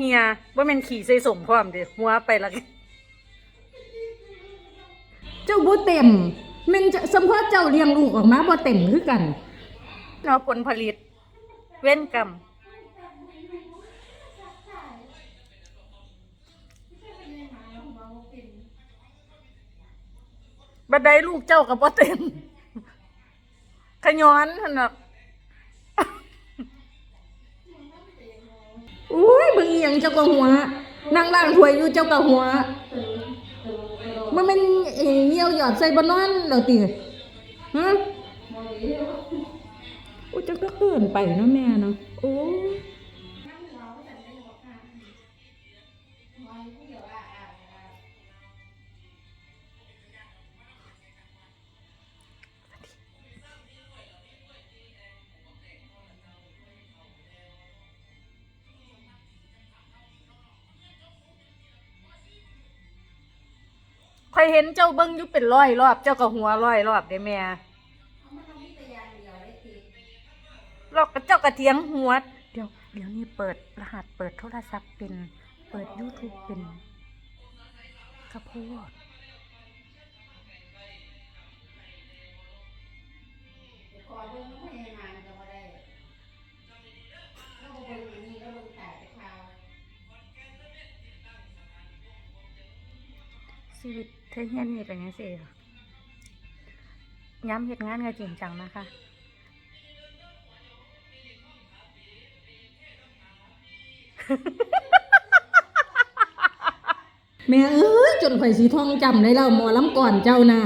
เฮียว่าแมันขี่ใส่สมพร้อมเด้หัวไปและเจ้าบ่เต็มแมันจะสัมพอเจ้าเลี้ยงลูกออกมาบ่เต็มคือกันเอาผลผลิต เว้นกรรมบัดใดลูกเจ้ากับบ่เต็มขย้อนหั่นน่ะ อีหยังเจ้าก็หัว นั่งล่างถวยอยู่เจ้าก็หัว มันเป็นเอ่อเหี่ยวหยอดใส่บ่นอนแล้วติฮะโอ้เจ้าก็เกินไปนะแม่เนาะโอ้ อยเห็นเจ้าเบิ้งอยู่เป็นร้อยรอบ เจ้าก็หัวร้อยรอบเด้แม่เราก็เจ้ากระเทียงหัว เดี๋ยวเดี๋ยวนี้เปิดรหัสเปิดโทรศัพท์เป็น เปิด YouTube เป็นข้าวโพด ชีวิตเธอเฮียนนี่เป็นยังไงย้ำเหตุงานก็จริงจังนะคะแม่เอ้ยจนข่อยสีทองจำได้แล้วหมอลำก่อนเจ้าน่ะ